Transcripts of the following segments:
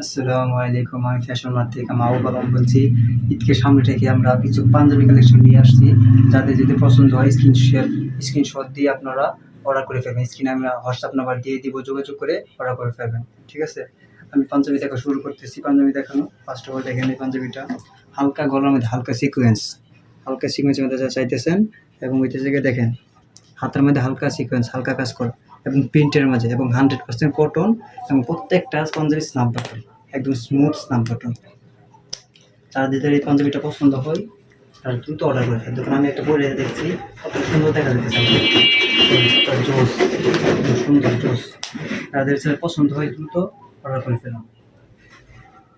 আসসালামু আলাইকুম, আমি ফ্যাশন মার্ট থেকে মাও বাবাম বলছি। ঈদকে সামনে রেখে আমরা কিছু পাঞ্জাবি কালেকশন নিয়ে আসছি। যাদের যদি পছন্দ হয় স্ক্রিনশট স্ক্রিনশট দিয়ে আপনারা অর্ডার করে ফেলবেন। স্ক্রিনে আমি হোয়াটসঅ্যাপ নাম্বার দিয়ে দিব, যোগাযোগ করে অর্ডার করে ফেলবেন। ঠিক আছে? আমি পাঞ্জাবি দেখা শুরু করতেছি। পাঞ্জাবি দেখানো। ফার্স্ট অফ অল দেখেন এই পাঞ্জাবিটা। হালকা গলার মধ্যে, হালকা সিকোয়েন্স হালকা সিকোয়েন্সের মধ্যে চাইতেছেন, এবং ওইটা থেকে দেখেন, হাতের মধ্যে হালকা সিকোয়েন্স হালকা কাজ করা এবং প্রিন্টের মাঝে এবং হান্ড্রেড পার্সেন্ট কটন এবং প্রত্যেকটা পাঞ্জাবি স্নাপ বাটন একদম স্মুথ স্নাপ বাটন যাদের এই পাঞ্জাবিটা পছন্দ হয়, তারা দ্রুত অর্ডার করে দেখুন আমি একটা পরে দেখছি, কত সুন্দর দেখা যাচ্ছে তার জোস সুন্দর জোস। যাদের ছেলে পছন্দ হয় দ্রুত অর্ডার করে ফেলাম।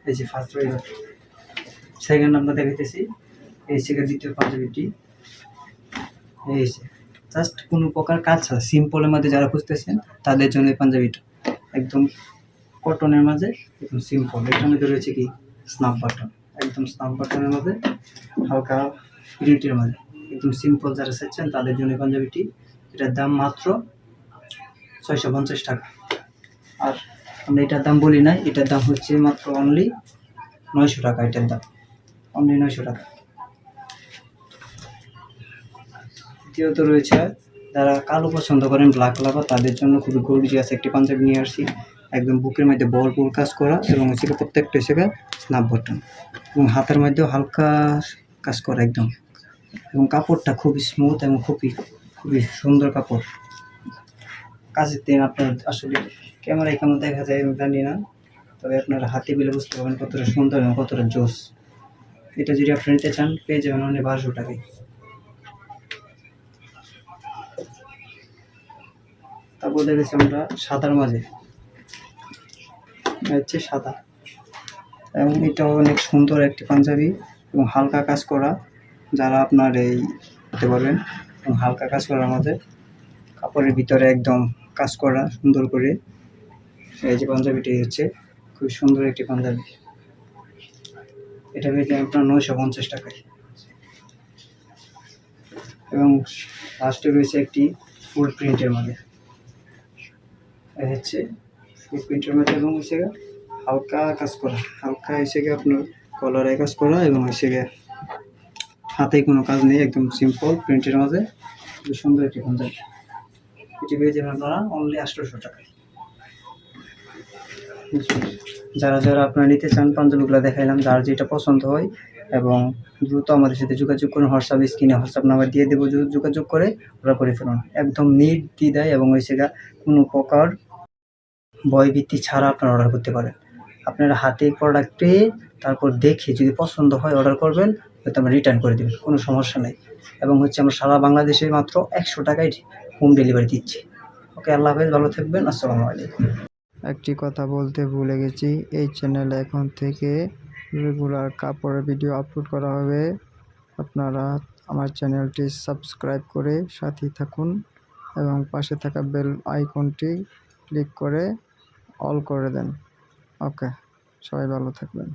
এই যে ফার্স্ট রইল সেকেন্ড আমরা দেখাইতেছি, এই সেকেন্ড দ্বিতীয় পাঞ্জাবিটি। এই জাস্ট কোনো প্রকার কাজ ছাড়া, সিম্পলের মধ্যে যারা খুঁজতেছেন, তাদের জন্য এই পাঞ্জাবিটা। একদম কটনের মাঝে, একদম সিম্পল এটার মধ্যে রয়েছে কি? স্নাপ বাটন একদম স্নাপ বাটনের মধ্যে, হালকা প্রিন্টের মাঝে একদম সিম্পল যারা চাচ্ছেন তাদের জন্য পাঞ্জাবিটি। এটার দাম মাত্র ছয়শো পঞ্চাশ টাকা। আর আমরা এটার দাম বলি না এটার দাম হচ্ছে মাত্র অনলি নয়শো টাকা, এটার দাম। অনলি নয়শো টাকা। দ্বিতীয়ত রয়েছে, যারা কালো পছন্দ করেন ব্ল্যাক লাভার তাদের জন্য খুবই গর্জিয়াস একটি পাঞ্জাবি নিয়ে আসছি। একদম বুকের মধ্যে বলপুর কাজ করা এবং হচ্ছে প্রত্যেকটা হিসেবে স্নাপ বটন এবং হাতের মধ্যেও হালকা কাজ করা একদম। এবং কাপড়টা খুবই স্মুথ এবং খুবই খুবই সুন্দর কাপড়। কাজের দিন আপনার আসলে ক্যামেরায় কেমন দেখা যায় আমি জানি না, তবে আপনারা হাতে বিলে বুঝতে পারবেন কতটা সুন্দর এবং কতটা জোশ। এটা যদি আপনি নিতে চান, পেয়ে যাবেন অনেক বারোশো টাকায়। তারপর দেখেছি আমরা সাদার মাঝে। হচ্ছে সাদা এবং এটা অনেক সুন্দর একটি পাঞ্জাবি এবং হালকা কাজ করা, যারা আপনার এই হতে পারবেন। এবং হালকা কাজ করার মাঝে কাপড়ের ভিতরে একদম কাজ করা সুন্দর করে। এই যে পাঞ্জাবিটি হচ্ছে খুব সুন্দর একটি পাঞ্জাবি। এটা পেয়েছে আপনার নয়শো পঞ্চাশ টাকায়। এবং লাস্টে রয়েছে একটি ফুল প্রিন্টের মধ্যে হচ্ছে প্রিন্টের মধ্যে এবং হচ্ছে হালকা কাজ করা। হালকা এসে গিয়ে আপনার কলারে কাজ করা এবং হচ্ছে গিয়ে হাতে কোনো কাজ নেই, একদম সিম্পল প্রিন্টের মাঝে সুন্দর একটি পাঞ্জাবি এটি পেয়ে যাবেন আপনারা অনলি আঠারোশো টাকায়। যারা যারা আপনারা নিতে চান পাঞ্জাবিগুলো দেখাইলাম, যার যেটা পছন্দ হয় এবং দ্রুত আমাদের সাথে যোগাযোগ করুন হোয়াটসঅ্যাপ স্ক্রিনে হোয়াটসঅ্যাপ নাম্বার দিয়ে দেবো, যোগাযোগ করে ওরা করে ফেলুন। একদম নিট দেয় এবং ওই সেগা কোনো প্রকার ভয়ভীতি ছাড়া আপনারা অর্ডার করতে পারেন। আপনারা হাতে প্রোডাক্ট পেয়ে তারপর দেখে যদি পছন্দ হয় অর্ডার করবেন, হয়তো আমরা রিটার্ন করে দেবেন, কোনো সমস্যা নেই। এবং হচ্ছে আমরা সারা বাংলাদেশে মাত্র একশো টাকায় হোম ডেলিভারি দিচ্ছি। ওকে, আল্লাহ হাফেজ, ভালো থাকবেন, আসসালামু আলাইকুম। একটি কথা বলতে ভুলে গেছি, এই চ্যানেলে এখন থেকে রেগুলার কাপড়ের ভিডিও আপলোড করা হবে। আপনারা আমার চ্যানেলটি সাবস্ক্রাইব করে সাথেই থাকুন এবং পাশে থাকা বেল আইকনটি ক্লিক করে অল করে দেন। ওকে সবাই ভালো থাকবেন।